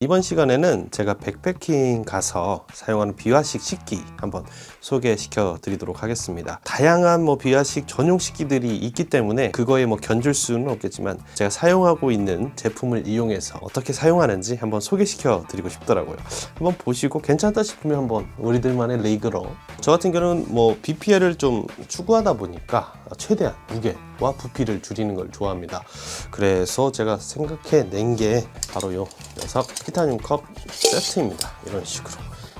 이번 시간에는 제가 백패킹 가서 사용하는 비화식 식기 한번 소개시켜 드리도록 하겠습니다. 다양한 뭐 비화식 전용 식기들이 있기 때문에 그거에 뭐 견줄 수는 없겠지만 제가 사용하고 있는 제품을 이용해서 어떻게 사용하는지 한번 소개시켜 드리고 싶더라고요. 한번 보시고 괜찮다 싶으면 한번 우리들만의 레이그로 저 같은 경우는 뭐 BPL을 좀 추구하다 보니까 최대한 무게 와 부피를 줄이는 걸 좋아합니다. 그래서 제가 생각해 낸 게 바로 요 녀석 티타늄 컵 세트입니다. 이런 식으로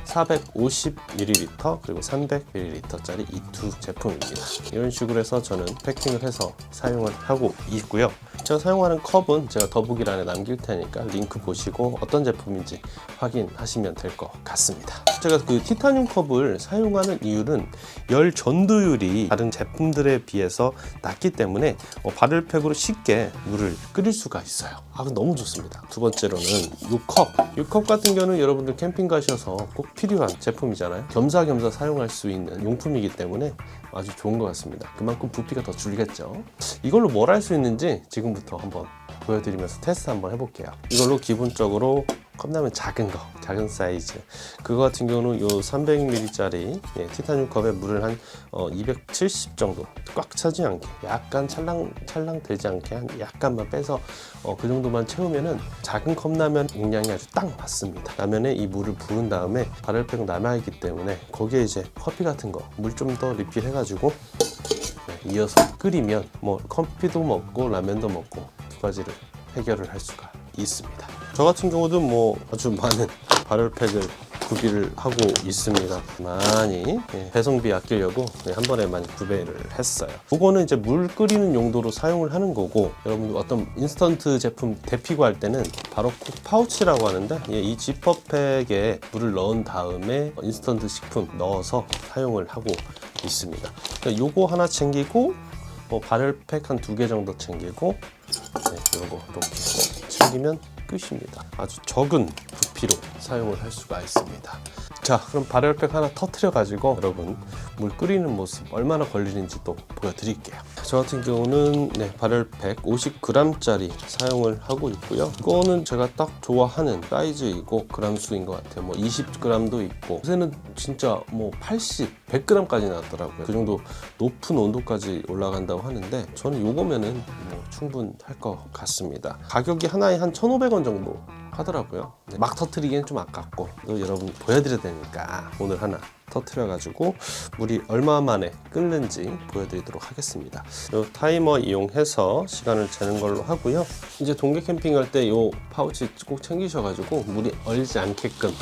450ml 그리고 300ml짜리 이 두 제품입니다. 이런 식으로 해서 저는 패킹을 해서 사용을 하고 있고요. 제가 사용하는 컵은 제가 더보기란에 남길 테니까 링크 보시고 어떤 제품인지 확인하시면 될 것 같습니다. 제가 그 티타늄 컵을 사용하는 이유는 열 전도율이 다른 제품들에 비해서 낮기 때문에 어, 바를팩으로 쉽게 물을 끓일 수가 있어요. 아, 너무 좋습니다. 두 번째로는 이 컵. 이 컵 같은 경우는 여러분들 캠핑 가셔서 꼭 필요한 제품이잖아요. 겸사겸사 사용할 수 있는 용품이기 때문에 아주 좋은 것 같습니다. 그만큼 부피가 더 줄겠죠. 이걸로 뭘 할 수 있는지 지금부터 한번 보여드리면서 테스트 한번 해볼게요. 이걸로 기본적으로 컵라면 작은 거, 작은 사이즈. 그거 같은 경우는 요 300ml짜리 예, 티타늄 컵에 물을 한 어, 270 정도 꽉 차지 않게 약간 찰랑 찰랑 되지 않게 한 약간만 빼서 어, 그 정도만 채우면은 작은 컵라면 용량이 아주 딱 맞습니다. 라면에 이 물을 부은 다음에 바를팩 남아 있기 때문에 거기에 이제 커피 같은 거 물 좀 더 리필해가지고 네, 이어서 끓이면 뭐 커피도 먹고 라면도 먹고 두 가지를 해결을 할 수가 있습니다. 저 같은 경우도 뭐 아주 많은 발열팩을 구비를 하고 있습니다. 많이 예, 배송비 아끼려고 네, 한 번에 많이 구매를 했어요. 그거는 이제 물 끓이는 용도로 사용을 하는 거고 여러분 어떤 인스턴트 제품 데피고 할 때는 바로 쿡 파우치라고 하는데 예, 이 지퍼팩에 물을 넣은 다음에 인스턴트 식품 넣어서 사용을 하고 있습니다. 그러니까 요거 하나 챙기고 뭐 발열팩 한 두 개 정도 챙기고 네, 요거 이렇게 챙기면 끝입니다. 아주 적은 부피로 사용을 할 수가 있습니다. 자, 그럼 발열팩 하나 터트려 가지고 여러분 물 끓이는 모습 얼마나 걸리는지 또 보여드릴게요. 저 같은 경우는 네, 발열팩 50g짜리 사용을 하고 있고요. 이거는 제가 딱 좋아하는 사이즈이고 그람 수인 것 같아요. 뭐 20g도 있고 요새는 진짜 뭐 80, 100g까지 나왔더라고요. 그 정도 높은 온도까지 올라간다고 하는데 저는 요거면은 뭐 충분할 것 같습니다. 가격이 하나에 한 1,500원 정도 하더라고요. 네, 막 터트리기엔 좀 아깝고 또 여러분 보여드려야 되니까 오늘 하나 터트려가지고 물이 얼마 만에 끓는지 보여드리도록 하겠습니다. 이 타이머 이용해서 시간을 재는 걸로 하고요. 이제 동계 캠핑할 때이 파우치 꼭 챙기셔가지고 물이 얼지 않게끔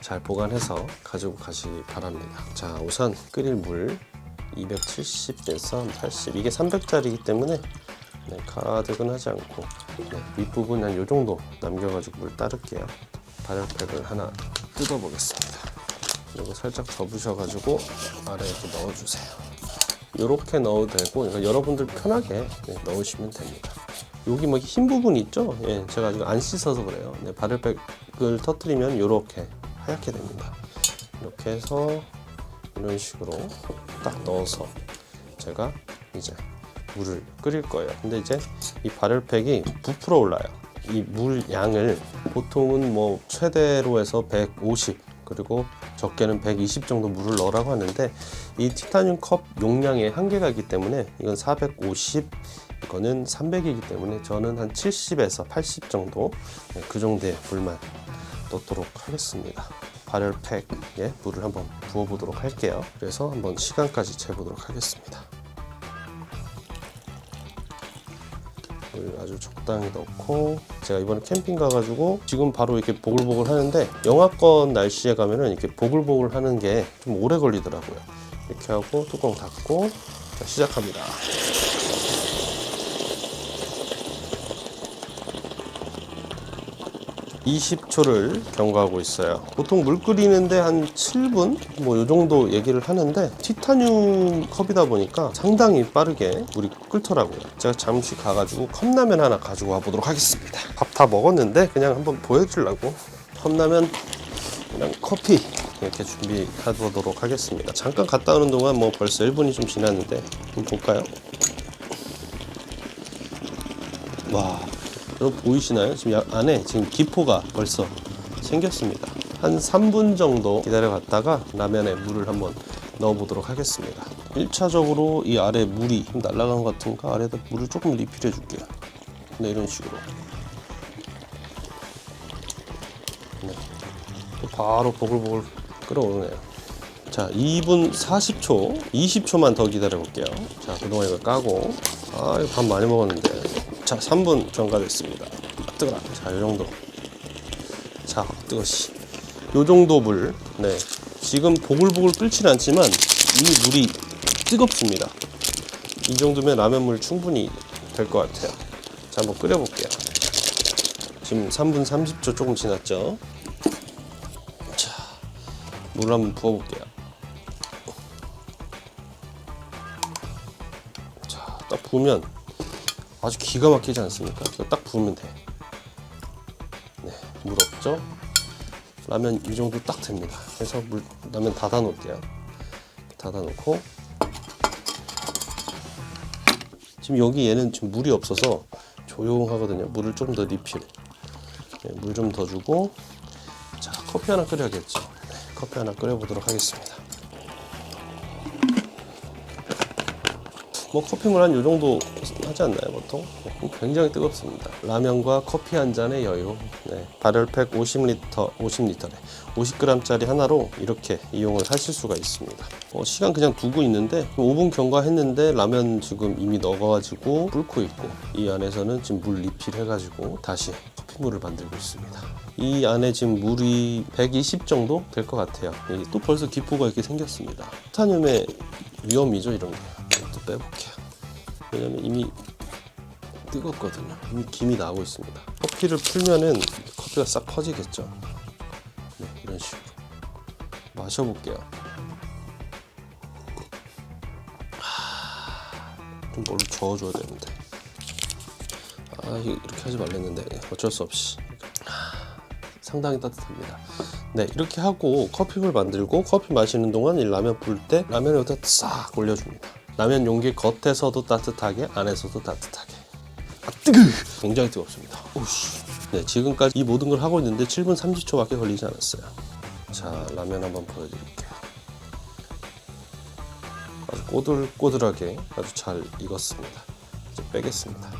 잘 보관해서 가지고 가시기 바랍니다. 자, 우선 끓일 물 270에서 80 이게 300짜리이기 때문에 네, 가득은 하지 않고 네, 윗부분 한 요 정도 남겨가지고 물 따를게요. 발열팩을 하나 뜯어보겠습니다. 그리고 살짝 접으셔가지고 아래에 또 넣어주세요. 이렇게 넣어도 되고 그러니까 여러분들 편하게 네, 넣으시면 됩니다. 여기 뭐흰 부분 있죠? 예, 제가 이거 안 씻어서 그래요. 네, 발열팩을 터트리면 이렇게 하얗게 됩니다. 이렇게 해서 이런 식으로 딱 넣어서 제가 이제 물을 끓일 거예요. 근데 이제 이 발열팩이 부풀어 올라요. 이 물 양을 보통은 뭐 최대로 해서 150 그리고 적게는 120 정도 물을 넣으라고 하는데 이 티타늄 컵 용량의 한계가 있기 때문에 이건 450 이거는 300이기 때문에 저는 한 70에서 80 정도 네, 그 정도의 물만 넣도록 하겠습니다. 발열팩에 물을 한번 부어보도록 할게요. 그래서 한번 시간까지 재보도록 하겠습니다. 물 아주 적당히 넣고 제가 이번에 캠핑 가가지고 지금 바로 이렇게 보글보글 하는데 영하권 날씨에 가면은 이렇게 보글보글 하는 게 좀 오래 걸리더라고요. 이렇게 하고 뚜껑 닫고 자, 시작합니다. (20초를) 경과하고 있어요. 보통 물 끓이는데 한 (7분) 뭐 요 정도 얘기를 하는데 티타늄 컵이다 보니까 상당히 빠르게 물이 끓더라고요. 제가 잠시 가가지고 컵라면 하나 가지고 와 보도록 하겠습니다. 밥 다 먹었는데 그냥 한번 보여주려고 컵라면 그냥 커피 이렇게 준비해보도록 하겠습니다. 잠깐 갔다 오는 동안 뭐 벌써 1분이 좀 지났는데 한번 볼까요? 와 여러분 보이시나요? 지금 야- 안에 지금 기포가 벌써 생겼습니다. 한 3분 정도 기다려갔다가 라면에 물을 한번 넣어보도록 하겠습니다. 1차적으로 이 아래 물이 좀 날아간 것 같으니까 아래에다 물을 조금 리필해 줄게요. 네, 이런 식으로. 네. 또 바로 보글보글 끓어오르네요. 자, 2분 40초, 20초만 더 기다려 볼게요. 자, 그동안 이걸 까고. 아, 이거 밥 많이 먹었는데. 자, 3분 경과됐습니다. 아, 뜨거라. 자, 이 정도. 자, 뜨거, 씨. 요 정도 물. 네. 지금 보글보글 끓진 않지만, 이 물이 뜨겁습니다. 이 정도면 라면물 충분히 될 것 같아요. 자, 한번 끓여 볼게요. 지금 3분 30초 조금 지났죠? 자, 물 한번 부어 볼게요. 부으면 아주 기가 막히지 않습니까? 딱 부으면 돼. 네, 물 없죠? 라면 이 정도 딱 됩니다. 그래서 물 라면 닫아 놓을게요. 닫아 놓고 지금 여기 얘는 지금 물이 없어서 조용하거든요. 물을 좀 더 리필. 네, 물좀 더 주고 자 커피 하나 끓여야겠죠. 네, 커피 하나 끓여보도록 하겠습니다. 뭐 커피물 한요 정도 하지 않나요 보통? 네, 굉장히 뜨겁습니다. 라면과 커피 한 잔의 여유. 네, 발열팩 50리터, 50리터래. 50g짜리 하나로 이렇게 이용을 하실 수가 있습니다. 어, 시간 그냥 두고 있는데 5분 경과했는데 라면 지금 이미 넣어가지고 끓고 있고 이 안에서는 지금 물 리필해가지고 다시 커피물을 만들고 있습니다. 이 안에 지금 물이 120 정도 될 것 같아요. 이게 또 벌써 기포가 이렇게 생겼습니다. 타늄의 위험이죠 이런 게. 또 빼볼게요. 왜냐면 이미 뜨겁거든요. 이미 김이 나오고 있습니다. 커피를 풀면은 커피가 싹 퍼지겠죠. 네, 이런 식으로 마셔볼게요. 하, 좀 뭘로 저어줘야 되는데. 아 이렇게 하지 말랬는데 어쩔 수 없이 하, 상당히 따뜻합니다. 네 이렇게 하고 커피를 만들고 커피 마시는 동안 이 라면 불 때 라면을 여기다 싹 올려줍니다. 라면 용기 겉에서도 따뜻하게 안에서도 따뜻하게. 아 뜨거! 굉장히 뜨겁습니다. 오씨. 네 지금까지 이 모든 걸 하고 있는데 7분 30초밖에 걸리지 않았어요. 자 라면 한번 보여드릴게요. 아주 꼬들꼬들하게 아주 잘 익었습니다. 이제 빼겠습니다.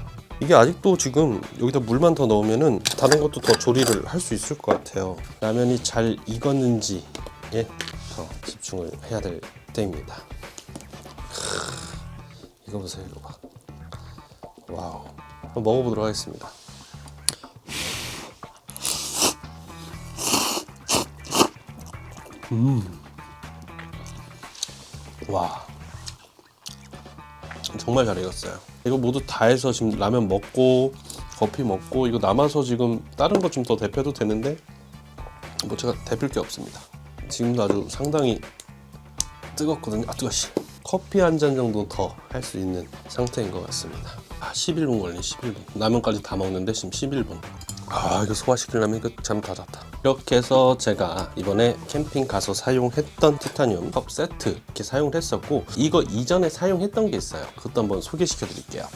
이게 아직도 지금 여기다 물만 더 넣으면은 다른 것도 더 조리를 할 수 있을 것 같아요. 라면이 잘 익었는지에 더 집중을 해야 될 때입니다. 크, 이거 보세요, 이거 봐. 와우. 한번 먹어보도록 하겠습니다. 와. 정말 잘 익었어요. 이거 모두 다 해서 지금 라면 먹고 커피 먹고 이거 남아서 지금 다른 거좀더 데펴도 되는데 뭐 제가 데필 게 없습니다. 지금도 아주 상당히 뜨겁거든요. 아 뜨거 씨. 커피 한 잔 정도 더 할 수 있는 상태인 것 같습니다. 아 11분 걸린 11분. 라면까지 다 먹는데 지금 11분. 아 이거 소화시키려면 이거 참 닫았다. 이렇게 해서 제가 이번에 캠핑 가서 사용했던 티타늄 컵 세트 이렇게 사용을 했었고 이거 이전에 사용했던 게 있어요. 그것도 한번 소개시켜 드릴게요.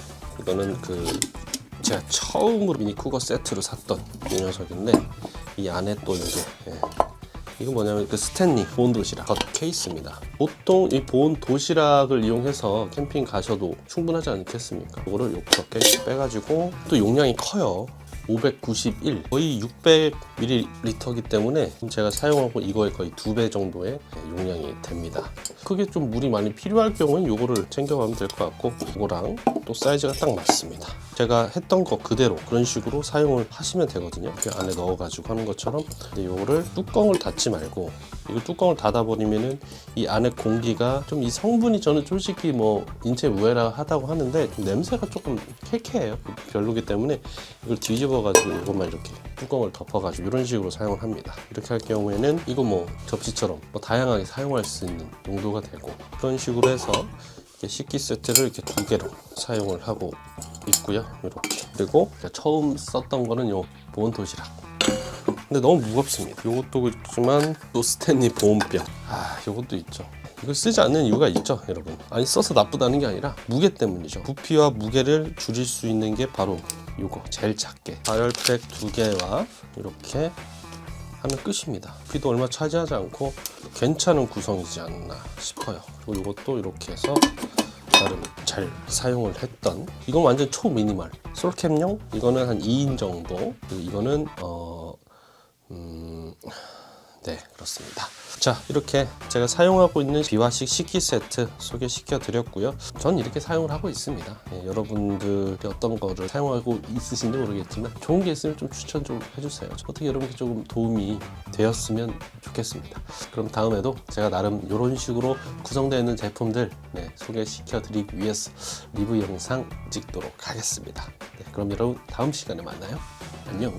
이거는 그 제가 처음으로 미니 쿠거 세트로 샀던 이 녀석인데 이 안에 또 이게 예. 이거 뭐냐면 그 스탠리 보온 도시락 겉 케이스입니다. 보통 이 보온 도시락을 이용해서 캠핑 가셔도 충분하지 않겠습니까? 이거를 이렇게 빼가지고 또 용량이 커요. 591 거의 600ml이기 때문에 제가 사용하고 이거의 거의 두 배 정도의 용량이 됩니다. 크게 좀 물이 많이 필요할 경우는 이거를 챙겨가면 될 것 같고 이거랑 또 사이즈가 딱 맞습니다. 제가 했던 거 그대로 그런 식으로 사용을 하시면 되거든요. 이렇게 안에 넣어가지고 하는 것처럼 근데 이거를 뚜껑을 닫지 말고 이거 뚜껑을 닫아버리면은 이 안에 공기가 좀 이 성분이 저는 솔직히 뭐 인체 우회라 하다고 하는데 좀 냄새가 조금 쾌쾌해요. 별로기 때문에 이걸 뒤집어가지고 이것만 이렇게 뚜껑을 덮어가지고 이런 식으로 사용을 합니다. 이렇게 할 경우에는 이거 뭐 접시처럼 뭐 다양하게 사용할 수 있는 용도가 되고 그런 식으로 해서 식기 세트를 이렇게 두 개로 사용을 하고 있고요. 이렇게 그리고 처음 썼던 거는 요 보온 도시락. 근데 너무 무겁습니다. 이것도 있지만 또 스탠리 보온병. 아, 이것도 있죠. 이걸 쓰지 않는 이유가 있죠, 여러분. 아니 써서 나쁘다는 게 아니라 무게 때문이죠. 부피와 무게를 줄일 수 있는 게 바로 이거 제일 작게 발열팩 두 개와 이렇게 하면 끝입니다. 비도 얼마 차지하지 않고 괜찮은 구성이지 않나 싶어요. 그리고 이것도 이렇게 해서 나름 잘 사용을 했던 이건 완전 초미니멀 솔캠용 이거는 한 2인 정도 그리고 이거는 어 음, 네 그렇습니다. 자 이렇게 제가 사용하고 있는 비화식 식기 세트 소개시켜 드렸고요. 전 이렇게 사용을 하고 있습니다. 예, 여러분들이 어떤 거를 사용하고 있으신지 모르겠지만 좋은 게 있으면 좀 추천 좀 해주세요. 어떻게 여러분께 조금 도움이 되었으면 좋겠습니다. 그럼 다음에도 제가 나름 이런 식으로 구성되어 있는 제품들 네, 소개시켜 드리기 위해서 리뷰 영상 찍도록 하겠습니다. 네, 그럼 여러분 다음 시간에 만나요. 안녕